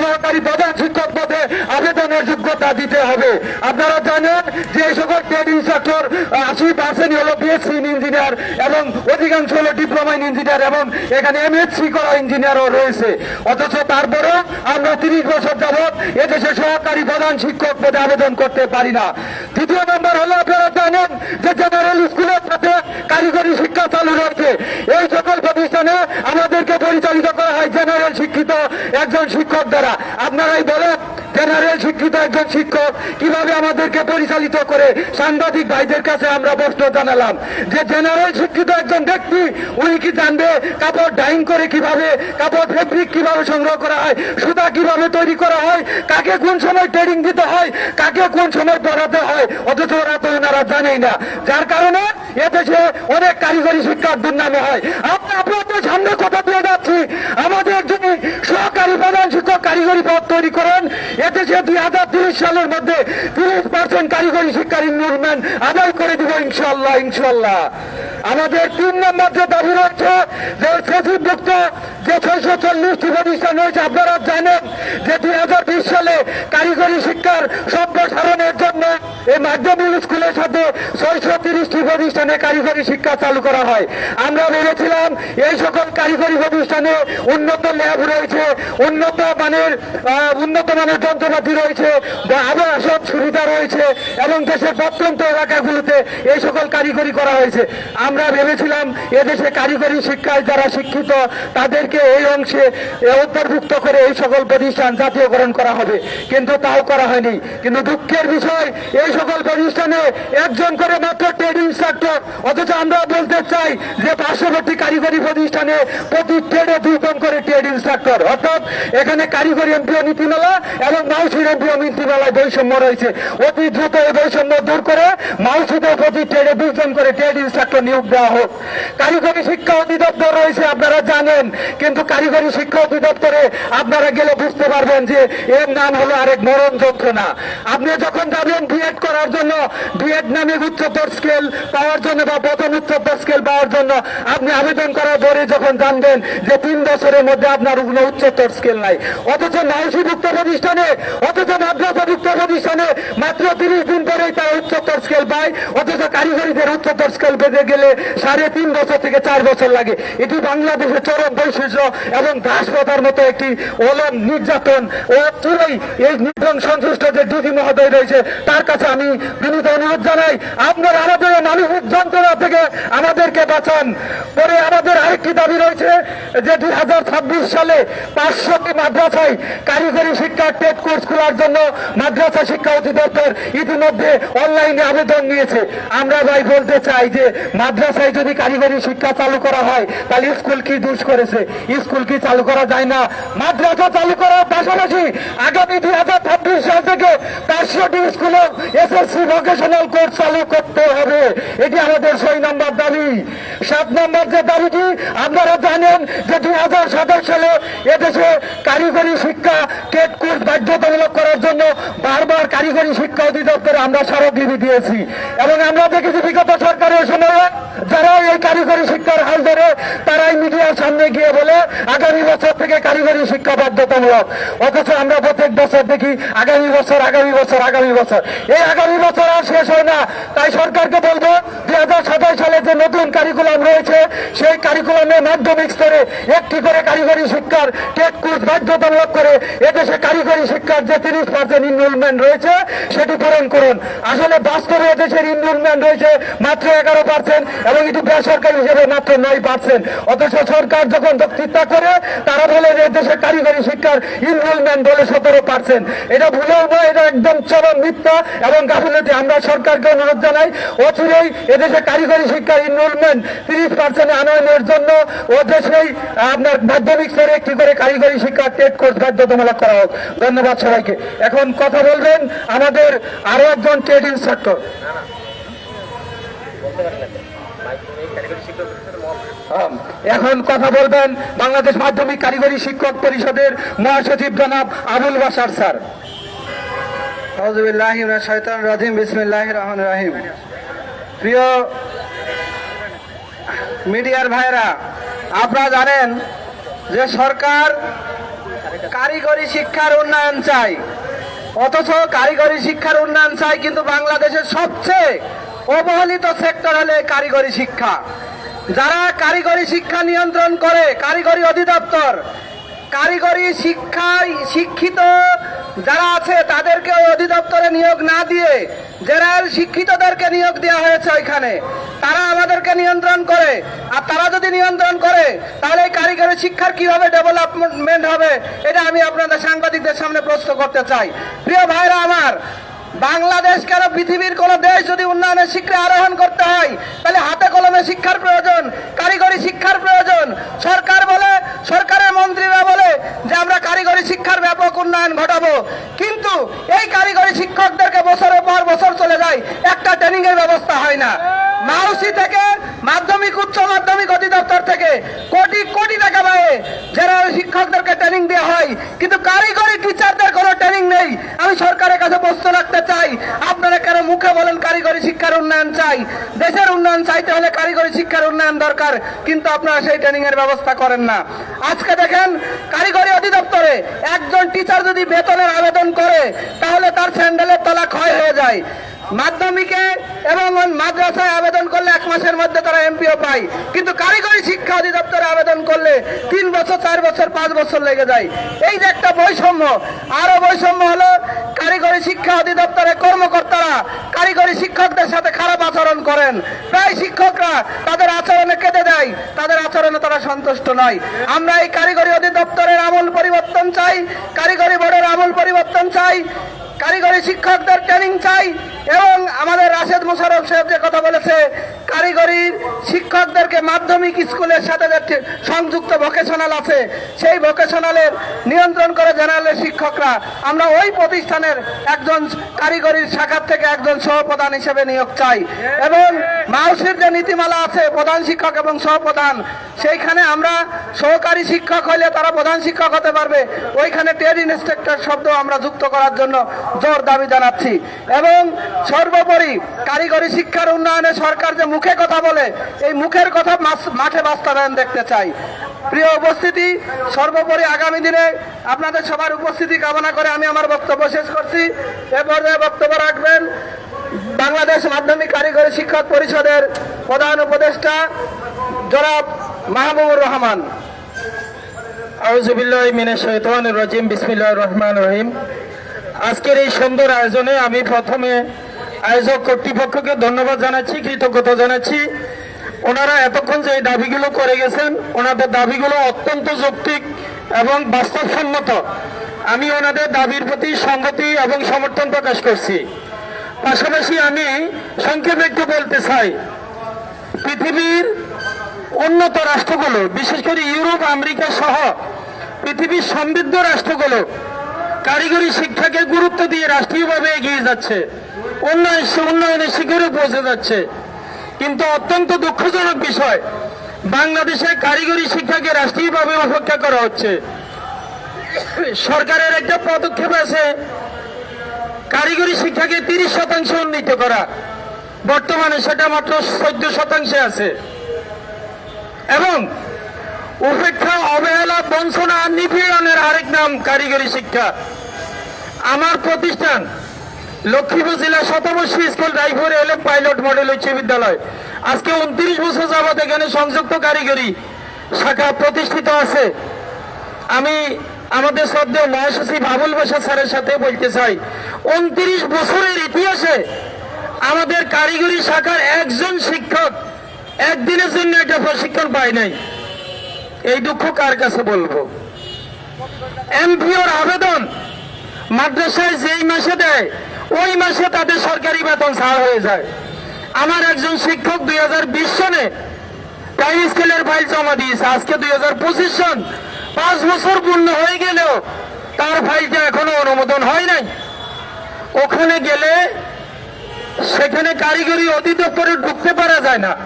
সহকারী প্রধান শিক্ষক পদে আবেদনের যোগ্যতা দিতে হবে। আপনারা জানেন যে এই সকল ট্রেড ইনস্ট্রাক্টর আশি পার্সেন্ট হলো বিএসসি ইঞ্জিনিয়ার এবং অধিকাংশ হলো ডিপ্লোমা ইন ইঞ্জিনিয়ার এবং এখানে এমএসসি করা ইঞ্জিনিয়ারও রয়েছে। অথচ তারপরেও আমরা তিরিশ বছর যাবৎ এদেশে সহকারী প্রধান শিক্ষক পদে আবেদন করতে পারি না। দ্বিতীয় নম্বর হলো, আপনারা জানেন যে জেনারেল স্কুলের সাথে কারিগরি শিক্ষা চালু রয়েছে। এই সকল আমাদেরকে পরিচালিত করা হয় জেনারেল শিক্ষিত একজন শিক্ষক দ্বারা। আপনারাই বলেন জেনারেল শিক্ষিত একজন শিক্ষক কীভাবে আমাদেরকে পরিচালিত করে? সাংবাদিক ভাইদের কাছে আমরা প্রশ্ন জানালাম যে জেনারেল শিক্ষিত একজন ব্যক্তি, উনি কি জানবে কাপড় ডাইং করে কীভাবে, কাপড় ফেব্রিক কীভাবে সংগ্রহ করা হয়? সুতা কীভাবে তৈরি করা হয়? কাকে কোন সময় ট্রেনিং দিতে হয়? কাকে কোন সময় পড়াতে হয়? অথচ ওরা তো ওনারা জানেই না। যার কারণে এদেশে অনেক কারিগরি শিক্ষার দুর্নামে হয়। আমরা আপনাদের সামনে কথা দিয়ে যাচ্ছি। আমাদের যিনি সহকারী প্রধান শিক্ষক কারিগরি পদ তৈরি করেন, এদেশে দুই হাজার তিরিশ সালের মধ্যে তিরিশ পার্সেন্ট কারিগরি শিক্ষার ইনরোলমেন্ট আদায় করে দিব ইনশাল্লাহ ইনশাল্লাহ আমাদের তিন নম্বর যে দাবি রয়েছে, যে সচিবভুক্ত যে ছয়শো চল্লিশটি প্রতিষ্ঠান রয়েছে আপনারা জানেন যে দুই হাজার বিশ সালে কারিগরি শিক্ষার সম্প্রসারণের জন্য এই মাধ্যমিক স্কুলের সাথে ছয়শো তিরিশটি প্রতিষ্ঠানে কারিগরি শিক্ষা চালু করা হয়। আমরা ভেবেছিলাম এই সকল কারিগরি প্রতিষ্ঠানে উন্নত ল্যাব রয়েছে, উন্নত মানের উন্নত মানের যন্ত্রপাতি রয়েছে আবাসন সুবিধা রয়েছে, এবং দেশের প্রত্যন্ত এলাকাগুলোতে এই সকল কারিগরি করা হয়েছে। আমরা ভেবেছিলাম এদেশে কারিগরি শিক্ষায় যারা শিক্ষিত, তাদেরকে এই অংশে অন্তর্ভুক্ত করে এই সকল প্রতিষ্ঠান জাতীয়করণ করা হবে? কিন্তু তাও করা হয়নি। কিন্তু দুঃখের বিষয়, এই সকল প্রতিষ্ঠানে একজন করে মাত্র ট্রেড ইনস্ট্রাক্টর। অথচ আমরা বলতে চাই যে পার্শ্ববর্তী কারিগরি প্রতিষ্ঠানে প্রতি ট্রেডে দুজন করে ট্রেড ইনস্ট্রাক্টর। অর্থাৎ এখানে কারিগরি এমপিও নীতিমালা এবং মাউসির এমপিও নীতিমালায় বৈষম্য রয়েছে। অতি দ্রুত এই বৈষম্য দূর করে মাউসিতে প্রতি ট্রেডে দুজন করে ট্রেড ইনস্ট্রাক্টর নিয়োগ দেওয়া হোক। কারিগরি শিক্ষা অধিদপ্তর রয়েছে, আপনারা জানেন। কিন্তু কারিগরি শিক্ষা অধিদপ্তরে আপনারা গেলে বুঝতে পারবেন যে এর নাম হলো আরেক মরণ যন্ত্রণা। আপনি যখন যাবেন বিএড করার জন্য বিএড নামে উচ্চতর স্কেল পাওয়ার জন্য বা প্রথম উচ্চতর স্কেল পাওয়ার জন্য আপনি আবেদন করার পরে যখন জানবেন যে তিন বছরের মধ্যে আপনার কোনো উচ্চতর স্কেল নাই। অথচ নাউসিভুক্ত প্রতিষ্ঠানে, অথচ মাদ্রাসাযুক্ত প্রতিষ্ঠানে মাত্র তিরিশ দিন পরেই তারা উচ্চতর স্কেল পায়। অথচ কারিগরিদের উচ্চতর স্কেল পেতে গেলে সাড়ে তিন বছর থেকে চার বছর লাগে। এটি বাংলাদেশের চরম বৈশিষ্ট্য। এবং দাসপ্রথার মতো একটি অলম নির্যাতন। ও চুরই এই নির্যাতন সংশ্লিষ্ট যে ডিজি মহোদয় রয়েছে, তার কাছে আমি বিনীত অনুরোধ জানাই, আপনার আমাদের মানসিক যন্ত্রণা থেকে আমাদেরকে বাঁচান। পরে আরেকটি দাবি রয়েছে যে দুই হাজার ছাব্বিশ সালে পাঁচশোটি মাদ্রাসায় কারিগরি শিক্ষার টেট কোর্স খোলার জন্য মাদ্রাসা শিক্ষা অধিদপ্তর ইতিমধ্যে অনলাইনে আবেদন নিয়েছে। আমরা ভাই বলতে চাই যে মাদ্রাসায় যদি কারিগরি শিক্ষা চালু করা হয়, তাহলে স্কুল কি দোষ করেছে? স্কুল কি চালু করা যায় না? মাদ্রাসা চালু করার পাশাপাশি আগামী দুই হাজার ছাব্বিশ সাল থেকে পাঁচশোটি স্কুলে এসএসসি ভোকেশনাল কোর্স চালু করতে হবে। এটি আমাদের ছয় নম্বর দাবি। সাত নম্বর যে দাবিটি আপনারা জানেন যে দুই হাজার সাতাশ সালে এদেশে কারিগরি শিক্ষা টেট কোর্স বাধ্যতামূলক করার জন্য বারবার কারিগরি শিক্ষা অধিদপ্তরে আমরা স্মারকলিপি দিয়েছি। এবং আমরা দেখেছি বিগত সরকারের সময়ে যারা এই কারিগরি শিক্ষার হাল ধরে তারাই মিডিয়ার সামনে গিয়ে বলে, আগামী বছর থেকে কারিগরি শিক্ষা বাধ্যতামূলক। অথচ আমরা প্রত্যেক বছর দেখি, আগামী বছর আগামী বছর আগামী বছর। এই আগামী বছর আর শেষ হয় না। তাই সরকারকে বলব, দুই হাজার সাতাশ সালে যে নতুন কারিকুলাম রয়েছে, সেই কারিকুলামের মাধ্যমিক স্তরে একটি করে কারিগরি শিক্ষার টেট কোর্স বাধ্যতামূলক করে এদেশে কারিগরি শিক্ষার যে তিরিশ পার্সেন্ট ইনরোলমেন্ট রয়েছে, সেটি পূরণ করুন। আসলে বাস্তবে এদেশের ইনরোলমেন্ট রয়েছে মাত্র এগারো পার্সেন্ট এবং এটি বেসরকারি হিসেবে মাত্র নয় পার্সেন্ট অথচ সরকার যখন বক্তৃতা করে, তারা বলে যে দেশে কারিগরি শিক্ষার ইনরোলমেন্ট বলে সতেরো পার্সেন্ট এটা ভুলেও নয়, এটা একদম চরম মিথ্যা এবং গাফিলতি। আমরা সরকারকে অনুরোধ জানাই, অচিরেই এদেশে কারিগরি শিক্ষার ইনরোলমেন্ট তিরিশ পার্সেন্ট আনয়নের জন্য ও দেশেই আপনার মাধ্যমিক স্তরে একটি করে কারিগরি শিক্ষার টেট কোর্স বাধ্যতামূলক করা হোক। ধন্যবাদ সবাইকে। এখন কথা বলবেন আমাদের আরও একজন ট্রেড ইনস্ট্রাক্টর। এখন কথা বলবেন বাংলাদেশ মাধ্যমিক কারিগরি শিক্ষক পরিষদের মহাসচিব জনাব আবুল বাসার স্যার। আউযুবিল্লাহি মিনাশ শাইতানির রাজিম রহমানির রহিম। প্রিয় মিডিয়ার ভাইরা আপনারা জানেন যে সরকার কারিগরি শিক্ষার উন্নয়ন চাই অথচ কারিগরি শিক্ষার উন্নয়ন চাই কিন্তু বাংলাদেশের সবচেয়ে অবহেলিত সেক্টর হলে কারিগরি শিক্ষা। যারা কারিগরি শিক্ষা নিয়ন্ত্রণ করে, কারিগরি অধিদপ্তর কারিগরি শিক্ষায় শিক্ষিত যারা আছে তাদেরকে অধিদপ্তরে নিয়োগ না দিয়ে জেনারেল শিক্ষিতদেরকে নিয়োগ দেওয়া হয়েছে ওইখানে। তারা আমাদেরকে নিয়ন্ত্রণ করে। আর তারা যদি নিয়ন্ত্রণ করে, তাহলে কারিগরি শিক্ষার কীভাবে ডেভেলপমেন্ট হবে, এটা আমি আপনাদের সাংবাদিকদের সামনে প্রশ্ন করতে চাই। প্রিয় ভাইরা আমার, বাংলাদেশ কেন পৃথিবীর কোন দেশ যদি উন্নয়নের শিক্ষা আরোহণ করতে হয়, তাহলে হাতে কলমে শিক্ষার প্রয়োজন, কারিগরি শিক্ষার প্রয়োজন। সরকার বলে সরকারের মন্ত্রীরা বলে যে আমরা কারিগরি শিক্ষার ব্যাপক উন্নয়ন ঘটাবো। কিন্তু এই কারিগরি শিক্ষকদেরকে বছরের পর বছর চলে যায়, একটা ট্রেনিং এর ব্যবস্থা হয় না। মাউসি থেকে মাধ্যমিক, উচ্চ মাধ্যমিক অধিদপ্তর থেকে কোটি কোটি টাকা ব্যয়ে জেনারেল শিক্ষকদেরকে ট্রেনিং দেওয়া হয়, কিন্তু কারিগরি টিচারদের কোনো ট্রেনিং নেই। আমি সরকারের কাছে প্রশ্ন রাখতে চাই, আপনারা কেন মুখে বলেন কারিগরি শিক্ষার উন্নয়ন চাই? দেশের উন্নয়ন চাইতে হলে কারিগরি শিক্ষার উন্নয়ন দরকার, কিন্তু আপনারা সেই ট্রেনিং এর ব্যবস্থা করেন না। আজকে দেখেন কারিগরি অধিদপ্তরে একজন টিচার যদি বেতনের আবেদন করে, তাহলে তার স্যান্ডেলের তলা ক্ষয় হয়ে যায়। মাধ্যমিকে এবং মাদ্রাসায় আবেদন করলে এক মাসের মধ্যে তারা এমপিও পায়। কিন্তু কারিগরি শিক্ষা অধিদপ্তরে আবেদন করলে তিন বছর, চার বছর, পাঁচ বছর লেগে যায়। এই যে একটা বৈষম্য, আরও বৈষম্য হলো কারিগরি শিক্ষা অধিদপ্তরের কর্মকর্তারা কারিগরি শিক্ষকদের সাথে খারাপ আচরণ করেন। প্রায় শিক্ষকরা তাদের আচরণে কেঁদে দেয়, তাদের আচরণে তারা সন্তুষ্ট নয়। আমরা এই কারিগরি অধিদপ্তরের আমূল পরিবর্তন চাই, কারিগরি বোর্ডের আমূল পরিবর্তন চাই, কারিগরি শিক্ষকদের ট্রেনিং চাই এবং আমাদের রাশেদ মোশারফ সাহেব যে কথা বলেছে কারিগরি শিক্ষকদেরকে মাধ্যমিক স্কুলের সাথে সংযুক্ত ভোকেশনাল আছে। সেই ভোকেশনালের নিয়ন্ত্রণ করে জেনারেলের শিক্ষকরা, আমরা ওই প্রতিষ্ঠানের একজন কারিগরির শাখার থেকে একজন সহপ্রধান হিসেবে নিয়োগ চাই। এবং মাউসির যে নীতিমালা আছে, প্রধান শিক্ষক এবং সহপ্রধান, সেইখানে আমরা সহকারী শিক্ষক হলে তারা প্রধান শিক্ষক হতে পারবে। ওইখানে ট্রেড ইন্সট্রাক্টর শব্দ আমরা যুক্ত করার জন্য জোর দাবি জানাচ্ছি। এবং সর্বোপরি কারিগরি শিক্ষার উন্নয়নে সরকার যে মুখে কথা বলে, এই মুখের কথা মাঠে বাস্তবায়ন দেখতে চাই। প্রিয় উপস্থিতি, সর্বোপরি আগামী দিনে আপনাদের সবার উপস্থিতি কামনা করে আমি আমার বক্তব্য শেষ করছি। এ পর্যায়ে বক্তব্য রাখবেন বাংলাদেশ মাধ্যমিক কারিগরি শিক্ষক পরিষদের প্রধান উপদেষ্টা জনাব মাহবুবুর রহমান। রহিম। আজকের এই সুন্দর আয়োজনে আমি প্রথমে আয়োজক কর্তৃপক্ষকে ধন্যবাদ জানাচ্ছি, কৃতজ্ঞতা জানাচ্ছি। ওনারা এতক্ষণ যে দাবিগুলো করে গেছেন, ওনাদের দাবিগুলো অত্যন্ত যৌক্তিক এবং বাস্তবসম্মত। আমি ওনাদের দাবির প্রতি সংগতি এবং সমর্থন প্রকাশ করছি। পাশাপাশি আমি সংক্ষেপে একটু বলতে চাই, পৃথিবীর উন্নত রাষ্ট্রগুলো, বিশেষ করে ইউরোপ, আমেরিকা সহ পৃথিবীর সমৃদ্ধ রাষ্ট্রগুলো, কারিগরি শিক্ষাকে গুরুত্ব দিয়ে রাষ্ট্রীয়ভাবে এগিয়ে যাচ্ছে। উন্নয়ন উন্নয়নের শিখরে পৌঁছে যাচ্ছে। কিন্তু অত্যন্ত দুঃখজনক বিষয়, বাংলাদেশে কারিগরি শিক্ষাকে রাষ্ট্রীয়ভাবে উপেক্ষা করা হচ্ছে। সরকারের একটা পদক্ষেপ আছে, কারিগরি শিক্ষাকে তিরিশ শতাংশ উন্নীত করা। বর্তমানে সেটা মাত্র চোদ্দ শতাংশে আছে। এবং উপেক্ষা, অবহেলা, বঞ্চনা, নিপীড়নের আরেক নাম কারিগরি শিক্ষা। আমার প্রতিষ্ঠান লক্ষ্মীপুর জেলা শতবর্ষী স্কুল রাইফোর এলে পাইলট মডেল উচ্চ বিদ্যালয়। আজকে উনত্রিশ বছর যাবৎ এখানে সংযুক্ত কারিগরি শাখা প্রতিষ্ঠিত আছে। আমি আমাদের শ্রদ্ধেয় মহাসচিব আবুল বাসা স্যারের সাথে বলতে চাই, উনত্রিশ বছরের ইতিহাসে আমাদের কারিগরি শাখার একজন শিক্ষক একদিনের জন্য একটা প্রশিক্ষণ পায় নাই। এই দুঃখ কার কাছে বলব? এমপিওর আবেদন মাদ্রাসায় যেই মাসে দেয় ওই মাসে তাদের সরকারি বেতন ছাড় হয়ে যায়। আমার একজন শিক্ষক দুই হাজার বিশ সনে টাইম স্কেলের ফাইল জমা দিয়েছে। আজকে দুই হাজার পঁচিশ সন পাঁচ বছর পূর্ণ হয়ে গেলেও তার ফাইলটা এখনও অনুমোদন হয় নাই। ওখানে গেলে সেখানে কারিগরি অধিদপ্তরে ঢুকতে পারা যায় না।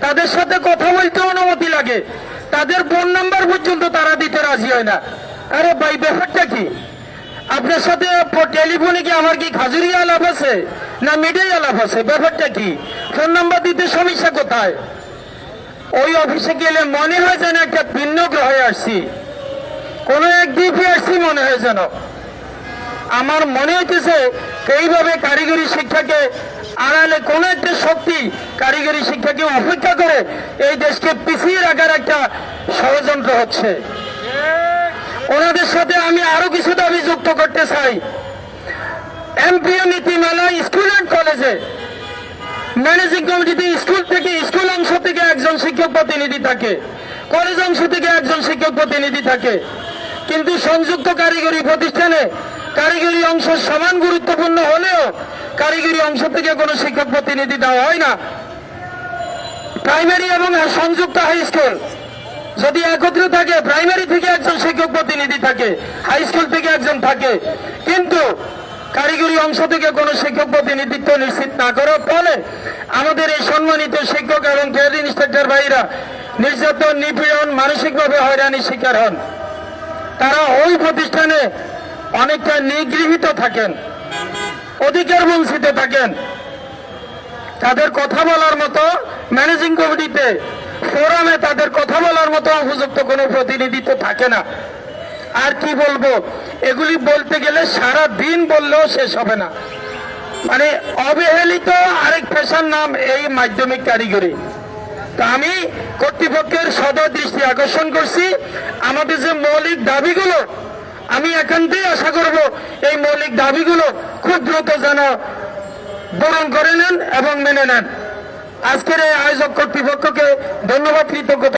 তাদের সাথে কথা বলতে অনুমতি লাগে। তাদের ফোন নাম্বার পর্যন্ত তারা দিতে রাজি হয় না। আরে ভাই, ব্যাপারটা কি? আপনার সাথে টেলিফোনে কি আমার কি খাজুরি আলাপ আছে? না মিডিয়ায় আলাপ আছে? ব্যাপারটা কি? ফোন নাম্বার দিতে সমস্যা কোথায়? ওই অফিসে গেলে মনে হয় যেন একটা ভিন্ন গ্রহে আসছি। কোনো এক দ্বীপে আসছি মনে হয় যেন। আমার মনে হইতেছে এইভাবে কারিগরি শিক্ষাকে আড়ালে কোন একটা শক্তি কারিগরি শিক্ষাকে উপেক্ষা করে এই দেশকে পিছিয়ে রাখার একটা ষড়যন্ত্র হচ্ছে। ওনাদের সাথে আমি আরও কিছু দাবি যুক্ত করতে চাই। এমপিও নীতিমালা স্কুল অ্যান্ড কলেজে ম্যানেজিং কমিটিতে স্কুল থেকে স্কুল অংশ থেকে একজন শিক্ষক প্রতিনিধি থাকে। কলেজ অংশ থেকে একজন শিক্ষক প্রতিনিধি থাকে। কিন্তু সংযুক্ত কারিগরি প্রতিষ্ঠানে কারিগরি অংশ সমান গুরুত্বপূর্ণ হলেও কারিগরি অংশ থেকে কোনো শিক্ষক প্রতিনিধি দেওয়া হয় না। প্রাইমারি এবং সংযুক্ত হাই স্কুল। যদি একত্রে থাকে প্রাইমারি থেকে একজন শিক্ষক প্রতিনিধি থাকে হাই স্কুল থেকে একজন থাকে, কিন্তু কারিগরি অংশ থেকে কোনো শিক্ষক প্রতিনিধিত্ব নিশ্চিত না করার ফলে আমাদের এই সম্মানিত শিক্ষক এবং ট্রেড ইন্সপেক্টর ভাইরা নির্যাতন, নিপীড়ন, মানসিকভাবে হয়রানির শিকার হন। তারা ওই প্রতিষ্ঠানে অনেকটা নিগৃহীত থাকেন, অধিকার বঞ্চিত থাকেন। তাদের কথা বলার মতো ম্যানেজিং কমিটিতে ফোরামে তাদের কথা বলার মতো উপযুক্ত কোনো প্রতিনিধিত্ব থাকে না। আর কি বলব? এগুলি বলতে গেলে সারা দিন বললেও শেষ হবে না। মানে অবহেলিত আরেক পেশার নাম এই মাধ্যমিক কারিগরি। তা আমি কর্তৃপক্ষের সদয় দৃষ্টি আকর্ষণ করছি। আমাদের যে মৌলিক দাবিগুলো, আমি একান্তই আশা করব এই মৌলিক দাবিগুলো খুব দ্রুত যেন বরণ করে নেন এবং মেনে নেন। আজকের এই আয়োজক কর্তৃপক্ষকে ধন্যবাদ কৃতজ্ঞতা।